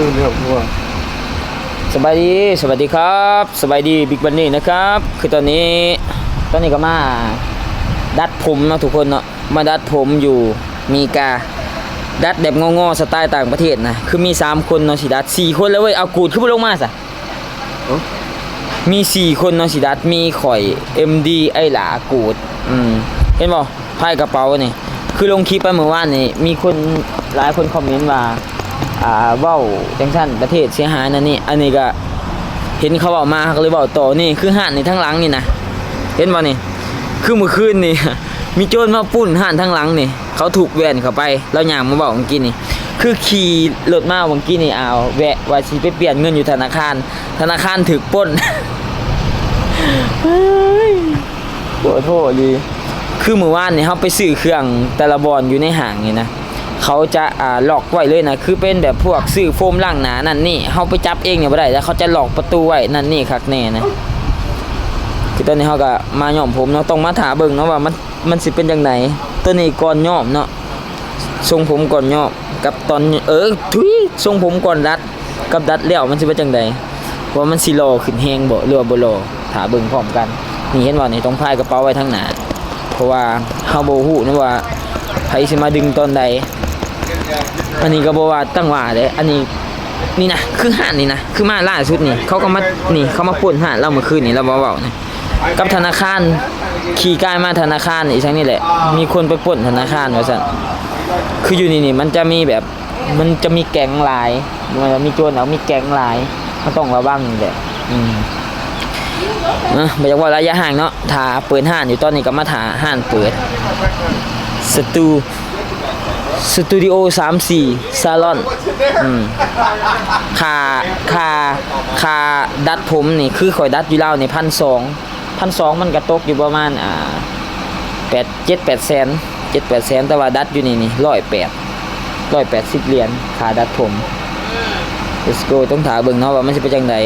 คือเรื่องพวกสบายดีสวัสดีครับสบายดีบิ๊กบันนี่นะครับ คือตอนนี้ ตอนนี้ก็มา ดัดผมเนาะทุกคนเนาะมาดัดผมอยู่มีกาดัดแบบงอๆสไตล์ต่างประเทศนะคือมี 3 คนเนาะสิดัด4คนแล้วเว้ยเอากูดขึ้นมาลงมาซะมี 4 คนเนาะสิดัดมีข่อย MD ไอ้หลากูดอืมเห็นบ่ไพ่กระเป๋านี่คือลงคลิปไปเมื่อวานนี่มีคนหลายคนคอมเมนต์ว่า อ่าเว้าจังซั่นประเทศเสียหายนั่นนี่อันนี้ก็เห็นเขาเว้ามาก็เลยเว้าต่อนี่คือห่านในทั้งหลังนี่นะเห็นบ่นี่คือเมื่อคืนนี่มีโจรมาปุ้นห่านทั้งหลังนี่เขาถูกแวนเข้าไปแล้วอย่างมาบอกเมื่อกี้นี่คือขี่รถมาเมื่อกี้นี่เอาแวะว่าสิไปเปลี่ยนเงินอยู่ธนาคาร ธนาคารถึกปล้นเฮ้ยปวดโทษดี คือเมื่อวานนี่เขาไปซื้อเครื่องแต่ละบอนอยู่ในห้างนี่นะ เขาจะอ่าล็อกไว้เลยนะคือเป็นแบบพวกซื้อโฟมล้างหนานั่นนี่เขาไปจับเองเนี่ยไม่ได้แล้วเขาจะหลอกประตูไว้นั่นนี่คักแน่นะคือตอนนี้เขาก็มาย่อมผมเนาะต้องมาถาเบิ่งเนาะว่ามันมันสิเป็นจังไดตัวนี้ก่อนย่อมเนาะทรงผมก่อนย่อมกับตอนเออทุยทรงผมก่อนดัดกับดัดแล้วมันสิเป็นจังไดว่ามันสิรอขึ้นแฮงบ่หรือบ่รอถาเบิ่งพร้อมกันนี่เห็นบ่านี่ต้องพายกระเป๋าไว้ทางหนาเพราะว่าเฮาบ่ฮู้นะว่าไผสิมาดึงตอนใด อันนี้ก็บ่ว่าตั้งว่าเด้อันนี้นี่นะคือห้านนี่นะคือมาล่าสุดนี่เขาก็มานี่เขามาป่นห้านเราเมื่อคืนนี่เราเว้าๆนี่กับธนาคารขี่กายมาธนาคารอีกทั้งนี่แหละ มีคนไปปล้นธนาคารว่าซั่นคืออยู่นี่นี่มันจะมีแบบมันจะมีแก๊งหลายมันจะมีโจรเอามีแก๊งหลายมันต้องระวังนี่แหละอืมเอะบ่อยากว่าระยะห่างเนาะถ้าเปิดห้านอยู่ตอนนี้ก็มาถาห้านเปิดสตู สตูดิโอ34ซาลอนอืมค่าค่าค่าดัดผมนี่คือข่อยดัดอยู่แล้วนี่พันสองพันสองมันกระตกอยู่ประมาณอ่าแปดเจ็ดแปดแสนเจ็ดแปดแสนแต่ว่าดัดอยู่นี่นี่ร้อยแปดร้อยแปดสิบเหรียญค่าดัดผม let's go ต้องถามเบิ่งเนาะว่ามันจะเป็นจังได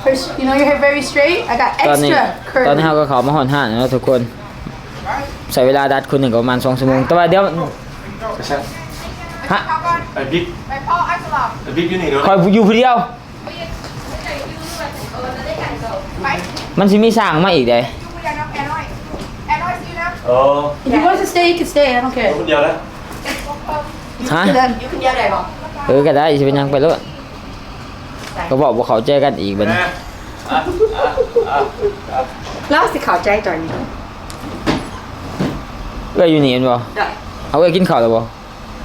โอ เค First, you know your hair very straight. I got ตอนนี้ extra ตอนนี้ curly. เราก็เขามาหอนห้านแล้วทุกคนใส่เวลาดัดคนหนึ่งก็ประมาณสองชั่วโมงแต่ว่าเดี๋ยวฮะไอ้บิ๊กไอ้บิ๊กอยู่นี่เนาะคอยอยู่ผู้เดียวมันสิมีสร้างมาอีกเด้เออ If you want to stay, you can stay. I don't ค care. นเดียวแล้วฮะ To them. เออก็ได้สิเป็นหยังไปเลย ก็บอกว่าเขาเจอกันอีกบัดนี้แล้วสิเข้าใจตอนนี้เอ้ยอยู่นี่เห็นบ่ได้เอาเอ้ยกินข้าวแล้วบ่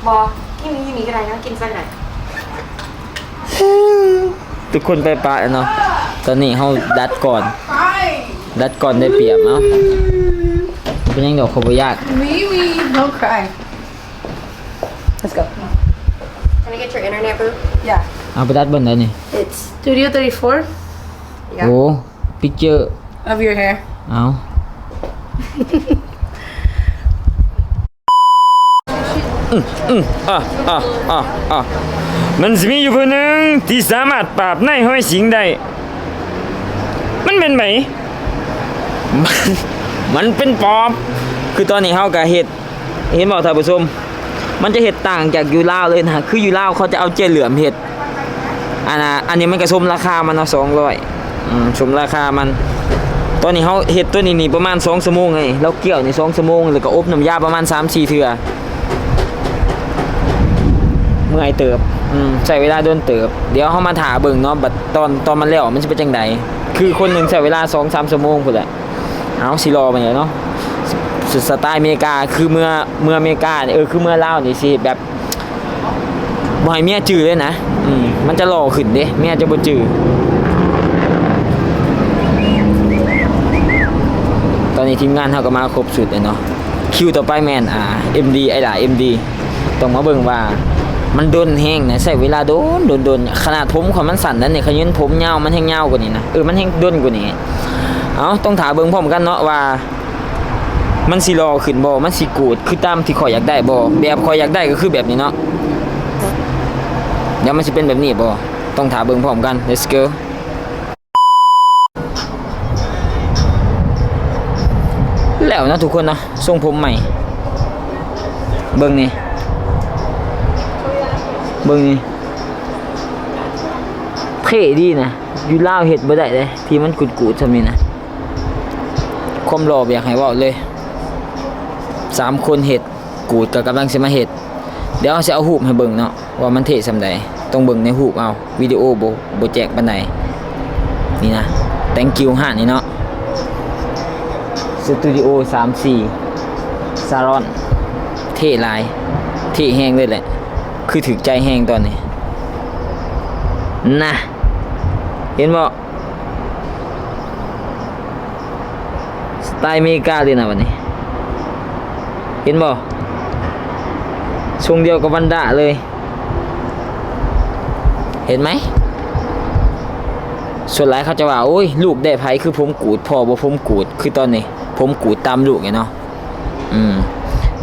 บอที่มีที่มีก็ได้นะกินสักหน่อยทุกคนไปปะเนาะตอนนี้เฮาดัดก่อน ดัดก่อนได้เปรียบเนาะเป็นหยังดอกเขาบ่ยาก Mimi, don't cry. Let's go. Can I get your internet boo Yeah. เอาไปดัดเบิ่นได้นี่ It's Studio 34 Yeah. โอ้ปิกเจอร์ of your hair. เอาอืมอืมอะอะอะอะมันสิมีอยู่คนหนึ่งที่สามารถปราบในายห้อยสิงได้ มันเป็นไหม มันมันเป็นปอบ คือตอนนี้เฮาก็เฮ็ด เห็นบ่ท่านผู้ชม มันจะเฮ็ดต่างจากอยู่ลาวเลยนะ คืออยู่ลาวเขาจะเอาเจลเหลือมเฮ็ด อันน่ะอันนี้มันก็สมราคามันเนาะ200อืมสมราคามันตอนนี้เขาเฮ็ดตัวนี้นี่ประมาณ2ชั่วโมงไงแล้วเกี่ยวนี่2ชั่วโมงแล้วก็อบน้ำยาประมาณ3-4เทื่อเมื่อยเติบอืมใช้เวลาโดนเติบ เดี๋ยวเฮามาถาเบิ่งเนาะบัดตอนตอนมันแล้วมันสิเป็นจังไดคือคนหนึ่งใช้เวลา2-3ชั่วโมงพุ่นแหละเอาสิรอไปเนาะสสไตล์อเมริกาคือเมื่อเมื่ออเมริกาเนี่ยเออคือเมื่อเล่านี่สิแบบบ่ให้เมียจื้อเลยนะอืม มันจะหล่อขึ้นเด้เมียจะบ่จือตอนนี้ทีมงานเขาก็มาครบสุดเลยเนาะคิวต่อไปแมนอ่า MD ไอ้หล่า MD ต้องมาเบิ่งว่ามันโดนแห้งนะใช้เวลาโดนโดนโดนขนาดผมของมันสั่นนั้นเนี่ยขยันผมยามันแห้งยากว่านี้นะเออมันแห้งโดนกว่านี้เอาต้องถามเบิ่งพร้อมกันเนาะว่า มันสิรอขึ้นบ่มันสิกูดคือตามที่ข่อยอยากได้บ่แบบข่อยอยากได้ก็คือแบบนี้เนาะ ดี๋ยวมันสิเป็นแบบนี้บ่ต้องถามเบิ่งพร้อมกัน let's go แล้วนะทุกคนนะทรงผมใหม่ เบิ่งนี่ เบิ่งนี่เท่ดีนะอยู่ลาวเฮ็ดบ่ได้เลยที่มันกุดๆซำนี้นะความรออยากให้ว้าเลยสามคนเฮ็ดกูดก็กำลังสิมาเฮ็ดเดี๋ยวเราสิเอารูปให้เบิ่งเนาะว่ามันเท่ซำใด ต้องเบิ่งในรูเอาวิดีโอโบ่บ่แจกปานใดนี่นะ thank you ห้านี่เนาะสตูดิโอ34ซารอน เท่ลาย เท่แห้งเลยแหละ คือถึกใจแห้งตอนนี้นะเห็นบ่สไตล์เมริกาเลยนะวันนี้ เห็นบ่ทรงเดียวกับวันดาเลย เห็นไหม ส่วนหลายเขาจะว่าโอ้ยลูกได้ไผคือผมกูดพอบ่ผมกูดคือตอนนี้ ผมกูดตามลูกไงเนาะอืม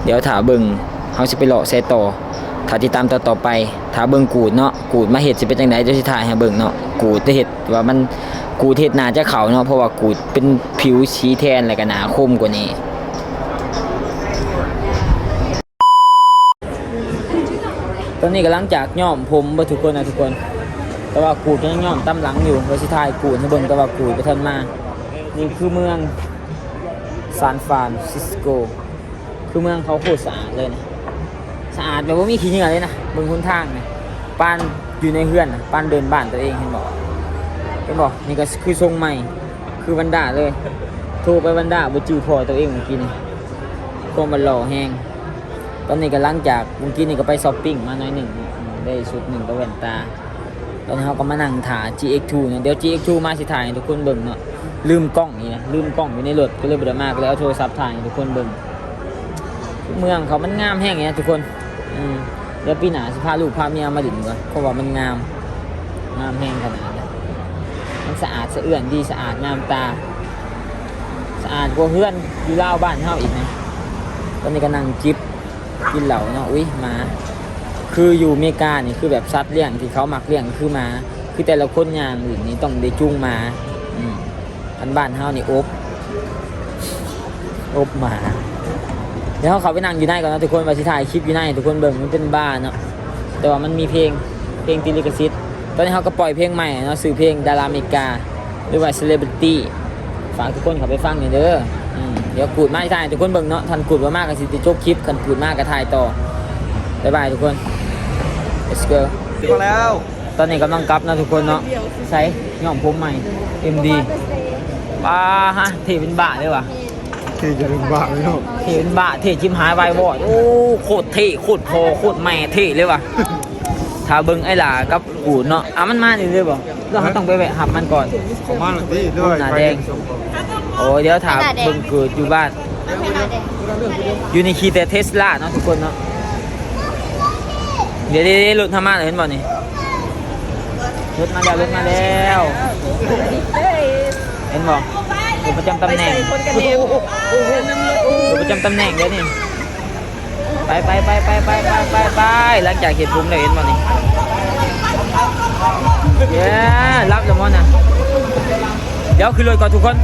เดี๋ยวถาเบิงเฮาสิไปเลาะแซ่ต่อถ้าติดตามต่อต่อไปถ้าเบิงกูดเนาะกูดมาเฮ็ดสิเป็นจังไดเดี๋ยวสิถ่ายให้เบิงเนาะกูดจะเฮ็ดว่ามันกูดเฮ็ดหนาจะเขาเนาะเพราะว่ากูดเป็นผิวสีแทนแล้วก็หนาคมกว่านี้ตอนนี้กำลังจากย่อมผมบ่ทุกคนนะทุกคน แต่ว่ากูดยังย่อมตำหลังอยู่ว่าสิถ่ายกูดให้เบิ่งแต่ว่ากูดบ่ทันมา นี่คือเมืองซานฟรานซิสโก คือเมืองเขาโคตรสะอาดเลยนะสะอาดแบบว่ามีขี้เหงื่อเลยนะเบิ่งหนทางนะปานอยู่ในเฮือนนะปานเดินบ้านตัวเองเห็นบอกเห็นบอกนี่ก็คือทรงใหม่คือวันดาเลยโทรไปวันดาบ่จื้อพอตัวเองเมื่อกี้นี่ก็มันหล่อแห้งตอนนี้ก็หลังจากเมื่อกี้นี่ก็ไปช้อปปิ้งมาหน่อยหนึ่งได้ชุดหนึ่งกับแว่นตา ตอนนี้เขาก็มานั่งถ่า GX2 เนี่ยเดี๋ยว GX2 มาสิถ่ายทุกคนเบิ่งเนาะลืมกล้องนี่นะลืมกล้องอยู่ในรถก็เลยบ่ได้มากเลยเอาโทรศัพท์ถ่ายทุกคนเบิ่งเมืองเขามันงามแห้งเงี้ยทุกคนอืมเดี๋ยวปีหน้าสิพาลูกพาเมียมาดิ่งก่อนเพราะว่ามันงามงามแห้งขนาดนั้มันสะอาดสะเอื่อนดีสะอาดงามตา สะอาดกว่าเพื่อนอยู่ลาบ้านเฮาอีกนะตอนนี้ก็นั่งจิบกินเหล้าเนาะอุ้ยมา คืออยู่อเมริกานี่คือแบบสัตว์เลี้ยงที่เขามักเลี้ยงคือมา คือแต่ละคนอย่างอื่นนี่ต้องได้จูงมาอันบ้านเฮานี่อบอบหมาเดี๋ยวเขาไปนั่งอยู่ในก่อนนะทุกคนว่าสิถ่ายคลิปอยู่ในทุกคนเบิ่งมันเป็นบ้านเนาะแต่ว่ามันมีเพลงเพลงติลิขสิทธิ์ตอนนี้เขาก็ปล่อยเพลงใหม่เนาะซื้อเพลงดาราอเมริกาหรือว่า Celebrity ฝากทุกคนเขาไปฟังหน่อยเด้อเดี๋ยวกูดมาให้ถ่ายทุกคนเบิ่งเนาะทันกูดมามากกันสิติจบคลิปกันกูดมากก็ถ่ายต่อบ๊ายบายทุกคน let's go มาแล้ว ตอนนี้กำลังกลับนะทุกคนเนาะใส่ย่อมผมใหม่ MD ป้าฮะเทเป็นบ้าเลยว่ะที่จะเป็นบ้าไม่รู้เทเป็นบ้าเทชิมหายไวบอดโอ้โคตรเท่โคตรพอโคตรแม่เท่เลยว่ะถ้าเบิ่งไอ้หล่ากับกูเนาะอะมันมานี่เลยบ่เราต้องไปแวะหับมันก่อนของบ้านหลังที่ด้วยหน้าแดงโอ้เดี๋ยวถามเบิ่งเกิดอยู่บ้านอยู่ในคีแต่เทสลาเนาะทุกคนเนาะ เดี๋ยวเดี๋ยวเดี๋ยวรถทำมาเลยเห็นบ่นี่รถมาแล้วรถมาแล้วเห็นบ่รถประจำตำแหน่งรถประจำตำแหน่งเดี๋ยวนี่ไปไปไปไปไปไปไปไปหลังจากเห็นผมเลยเห็นบ่นี่เย้รับแล้วมั้งนะเดี๋ยวขึ้นรถก่อนทุกคน